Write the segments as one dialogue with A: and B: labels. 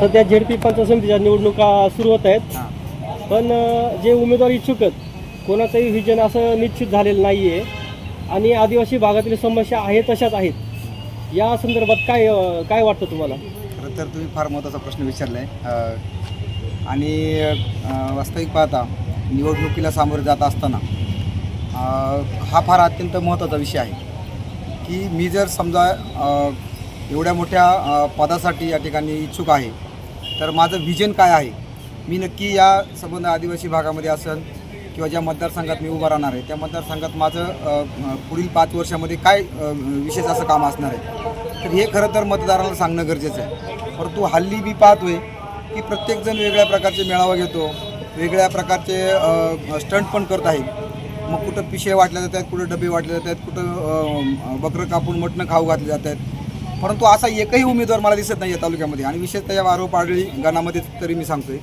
A: सध्या झेडपी पंचायत समितीच्या निवडणुका सुरू होत आहेत. पण जे उमेदवार इच्छुक आहेत कोणाचंही विजन असं निश्चित झालेलं नाही आहे आणि आदिवासी भागातील समस्या आहेत तशाच आहेत. या संदर्भात काय काय वाटतं तुम्हाला?
B: खरं तर तुम्ही फार महत्त्वाचा प्रश्न विचारला आहे आणि वास्तविक पाहता निवडणुकीला सामोरे जात असताना हा फार अत्यंत महत्त्वाचा विषय आहे. की मी जर समजा एवढ्या मोठ्या पदासाठी या ठिकाणी इच्छुक आहे तर माझं व्हिजन काय आहे? मी नक्की या संबंध आदिवासी भागामध्ये असेल किंवा ज्या मतदारसंघात मी उभा राहणार आहे त्या मतदारसंघात माझं पुढील पाच वर्षामध्ये काय विशेष असं काम असणार आहे? तर हे खरं तर मतदाराला सांगणं गरजेचं आहे. परंतु हल्ली मी पाहतोय की प्रत्येकजण वेगळ्या प्रकारचे मेळावा घेतो वेगळ्या प्रकारचे स्टंट पण करत आहे. मग कुठं पिशे वाटल्या जात आहेत कुठं डबे वाटले जात आहेत कुठं बकरं कापून मटणं खाऊ घातले जात आहेत परंतु असा एकही उमेदवार मला दिसत नाही आहे तालुक्यामध्ये. आणि विशेषतः या वारो पाडळी गणामध्ये तरी मी सांगतोय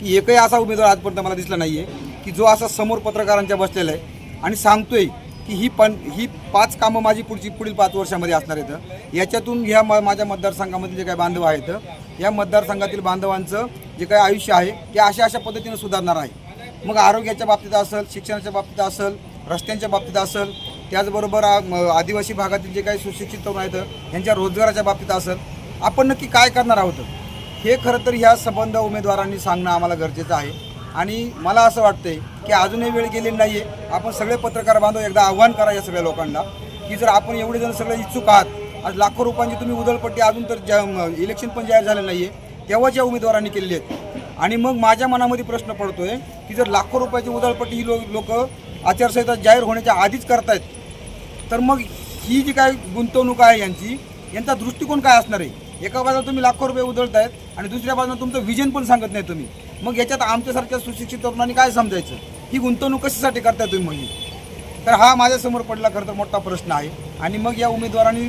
B: की एकही असा उमेदवार आजपर्यंत मला दिसला नाही आहे की जो असा समोर पत्रकारांच्या बसलेला आहे. आणि सांगतोय की ही पण ही पाच कामं माझी पुढची पुढील पाच वर्षामध्ये असणार आहेत. याच्यातून ह्या मा माझ्या मतदारसंघामधील जे काही बांधव आहेत या मतदारसंघातील बांधवांचं जे काही आयुष्य आहे ते अशा अशा पद्धतीनं सुधारणार आहे. मग आरोग्याच्या बाबतीत असेल शिक्षणाच्या बाबतीत असेल रस्त्यांच्या बाबतीत असेल त्याचबरोबर आदिवासी भागातील जे काही सुशिक्षित तरुण आहेत यांच्या रोजगाराच्या बाबतीत असेल आपण नक्की काय करणार आहोत? हे खरं तर ह्या संबंध उमेदवारांनी सांगणं आम्हाला गरजेचं आहे. आणि मला असं वाटतंय की अजूनही वेळ गेलेली नाही आहे आपण सगळे पत्रकार बांधव एकदा आव्हान करा या सगळ्या लोकांना की जर आपण एवढे जण सगळे इच्छुक आहात आज लाखो रुपयांची तुम्ही उधळपट्टी अजून तर ज्या इलेक्शन पण जाहीर झालं नाही आहे तेव्हा ज्या उमेदवारांनी केलेली आहेत. आणि मग माझ्या मनामध्ये प्रश्न पडतोय की जर लाखो रुपयाची उधळपट्टी ही लोक आचारसंहिता जाहीर होण्याच्या आधीच करतायत तर मग ही जी काय गुंतवणूक आहे यांची यांचा दृष्टिकोन काय असणार आहे? एका बाजूला तुम्ही लाखो रुपये उधळतायत आणि दुसऱ्या बाजूला तुमचं विजन पण सांगत नाही तुम्ही. मग याच्यात आमच्यासारख्या सुशिक्षित तरुणांनी काय समजायचं? ही गुंतवणूक कशासाठी करताय तुम्ही मग तर हा माझ्यासमोर पडला खरं तर मोठा प्रश्न आहे. आणि मग या उमेदवारांनी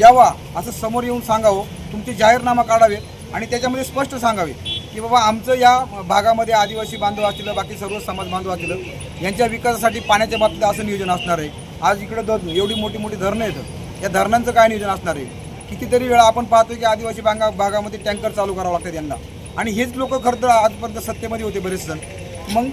B: यावा असं समोर येऊन सांगावं तुमचे जाहीरनामा काढावे आणि त्याच्यामध्ये स्पष्ट सांगावे की बाबा आमचं या भागामध्ये आदिवासी बांधव असतील बाकी सर्व समाज बांधव असतील यांच्या विकासासाठी पाण्याच्या बाबतीत असं नियोजन असणार आहे. आज इकडं धरण एवढी मोठी मोठी धरणं येतात या धरणांचं काय नियोजन असणार आहे? कितीतरी वेळा आपण पाहतो की आदिवासी भागा भागामध्ये टँकर चालू करावं लागतात यांना. आणि हेच लोक खरं तर आजपर्यंत सत्तेमध्ये होते बरेच जण. मग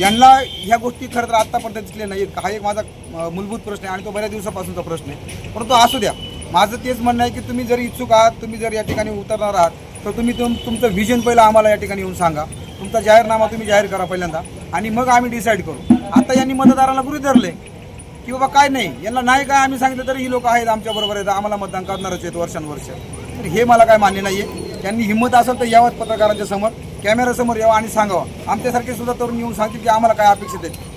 B: यांना ह्या गोष्टी खरं तर आत्तापर्यंत दिसल्या नाही हा एक माझा मूलभूत प्रश्न आहे आणि तो बऱ्याच दिवसापासूनचा प्रश्न आहे. परंतु असू द्या. माझं तेच म्हणणं आहे की तुम्ही जर इच्छुक आहात तुम्ही जर या ठिकाणी उतरणार आहात तर तुम्ही तुम तुमचं व्हिजन पहिलं आम्हाला या ठिकाणी येऊन सांगा. तुमचा जाहीरनामा तुम्ही जाहीर करा पहिल्यांदा. आणि मग आम्ही डिसाईड करू. आता यांनी मतदाराला गृहित धरले की बाबा काय नाही यांना नाही काय आम्ही सांगितलं तरी ही लोक आहेत आमच्या बरोबर आहेत आम्हाला मतदान करणारच आहेत वर्षानुवर्ष. तर हे मला काय मान्य नाही आहे त्यांनी हिंमत असेल तर यावं पत्रकारांच्या समोर कॅमेऱ्यासमोर यावं आणि सांगावं. आमच्यासारखे सुद्धा तरुण येऊन सांगतील की आम्हाला काय अपेक्षित आहे